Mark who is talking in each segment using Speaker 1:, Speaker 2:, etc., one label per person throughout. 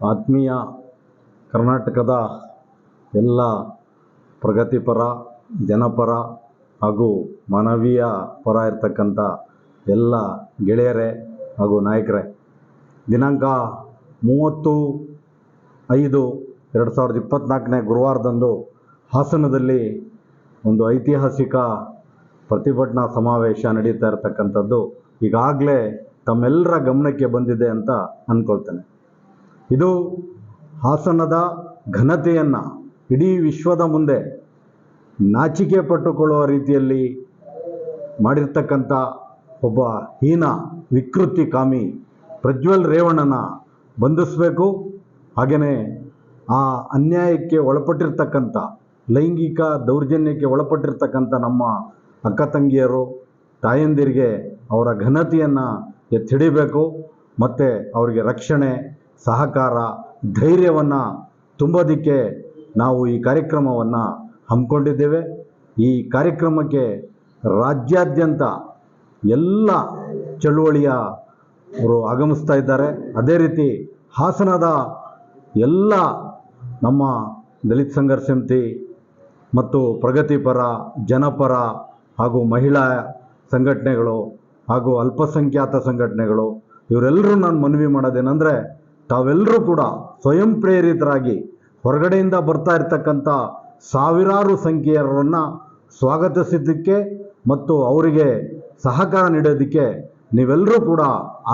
Speaker 1: ಆತ್ಮೀಯ ಕರ್ನಾಟಕದ ಎಲ್ಲ ಪ್ರಗತಿಪರ, ಜನಪರ ಹಾಗೂ ಮಾನವೀಯ ಪರ ಇರ್ತಕ್ಕಂಥ ಎಲ್ಲ ಗೆಳೆಯರೇ ಹಾಗೂ ನಾಯಕರೇ, ದಿನಾಂಕ ಮೂವತ್ತು ಐದು ಎರಡು ಸಾವಿರದ ಇಪ್ಪತ್ತ್ನಾಲ್ಕನೇ ಗುರುವಾರದಂದು ಹಾಸನದಲ್ಲಿ ಒಂದು ಐತಿಹಾಸಿಕ ಪ್ರತಿಭಟನಾ ಸಮಾವೇಶ ನಡೀತಾ ಇರತಕ್ಕಂಥದ್ದು ಈಗಾಗಲೇ ತಮ್ಮೆಲ್ಲರ ಗಮನಕ್ಕೆ ಬಂದಿದೆ ಅಂತ ಅಂದ್ಕೊಳ್ತೇನೆ ಇದು ಹಾಸನದ ಘನತೆಯನ್ನು ಇಡೀ ವಿಶ್ವದ ಮುಂದೆ ನಾಚಿಕೆ ಪಟ್ಟುಕೊಳ್ಳುವ ರೀತಿಯಲ್ಲಿ ಮಾಡಿರ್ತಕ್ಕಂಥ ಒಬ್ಬ ಹೀನ ವಿಕೃತಿ ಕಾಮಿ ಪ್ರಜ್ವಲ್ ರೇವಣ್ಣನ ಬಂಧಿಸಬೇಕು. ಹಾಗೆಯೇ ಆ ಅನ್ಯಾಯಕ್ಕೆ ಒಳಪಟ್ಟಿರ್ತಕ್ಕಂಥ, ಲೈಂಗಿಕ ದೌರ್ಜನ್ಯಕ್ಕೆ ಒಳಪಟ್ಟಿರ್ತಕ್ಕಂಥ ನಮ್ಮ ಅಕ್ಕ ತಂಗಿಯರು, ತಾಯಂದಿರಿಗೆ ಅವರ ಘನತೆಯನ್ನು ಎತ್ತಿಡಿಬೇಕು ಮತ್ತು ಅವರಿಗೆ ರಕ್ಷಣೆ ಸಹಕಾರ, ಧೈರ್ಯವನ್ನು ತುಂಬೋದಕ್ಕೆ ನಾವು ಈ ಕಾರ್ಯಕ್ರಮವನ್ನು ಹಮ್ಮಿಕೊಂಡಿದ್ದೇವೆ. ಈ ಕಾರ್ಯಕ್ರಮಕ್ಕೆ ರಾಜ್ಯಾದ್ಯಂತ ಎಲ್ಲ ಚಳುವಳಿಯ ಅವರು ಆಗಮಿಸ್ತಾ ಇದ್ದಾರೆ. ಅದೇ ರೀತಿ ಹಾಸನದ ಎಲ್ಲ ನಮ್ಮ ದಲಿತ ಸಂಘರ್ಷ ಸಮಿತಿ ಮತ್ತು ಪ್ರಗತಿಪರ ಜನಪರ ಹಾಗೂ ಮಹಿಳಾ ಸಂಘಟನೆಗಳು ಹಾಗೂ ಅಲ್ಪಸಂಖ್ಯಾತ ಸಂಘಟನೆಗಳು, ಇವರೆಲ್ಲರೂ ನಾನು ಮನವಿ ಮಾಡೋದೇನೆಂದರೆ ತಾವೆಲ್ಲರೂ ಕೂಡ ಸ್ವಯಂ ಪ್ರೇರಿತರಾಗಿ ಹೊರಗಡೆಯಿಂದ ಬರ್ತಾ ಇರತಕ್ಕಂಥ ಸಾವಿರಾರು ಸಂಖ್ಯೆಯರನ್ನು ಸ್ವಾಗತಿಸಿದ್ದಕ್ಕೆ ಮತ್ತು ಅವರಿಗೆ ಸಹಕಾರ ನೀಡೋದಕ್ಕೆ ನೀವೆಲ್ಲರೂ ಕೂಡ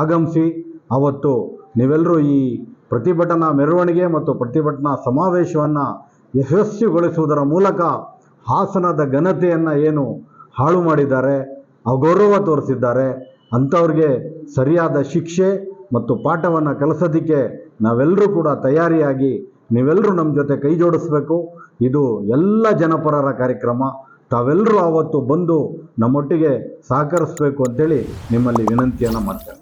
Speaker 1: ಆಗಮಿಸಿ, ಅವತ್ತು ನೀವೆಲ್ಲರೂ ಈ ಪ್ರತಿಭಟನಾ ಮೆರವಣಿಗೆ ಮತ್ತು ಪ್ರತಿಭಟನಾ ಸಮಾವೇಶವನ್ನು ಯಶಸ್ವಿಗೊಳಿಸುವುದರ ಮೂಲಕ ಹಾಸನದ ಘನತೆಯನ್ನು ಏನು ಹಾಳು ಮಾಡಿದ್ದಾರೆ, ಅಗೌರವ ತೋರಿಸಿದ್ದಾರೆ, ಅಂಥವ್ರಿಗೆ ಸರಿಯಾದ ಶಿಕ್ಷೆ ಮತ್ತು ಪಾಠವನ್ನು ಕಲಿಸೋದಕ್ಕೆ ನಾವೆಲ್ಲರೂ ಕೂಡ ತಯಾರಿಯಾಗಿ ನೀವೆಲ್ಲರೂ ನಮ್ಮ ಜೊತೆ ಕೈ ಜೋಡಿಸ್ಬೇಕು. ಇದು ಎಲ್ಲ ಜನಪರರ ಕಾರ್ಯಕ್ರಮ. ತಾವೆಲ್ಲರೂ ಆವತ್ತು ಬಂದು ನಮ್ಮೊಟ್ಟಿಗೆ ಸಹಕರಿಸಬೇಕು ಅಂತೇಳಿ ನಿಮ್ಮಲ್ಲಿ ವಿನಂತಿಯನ್ನು ಮಾಡ್ತೇನೆ.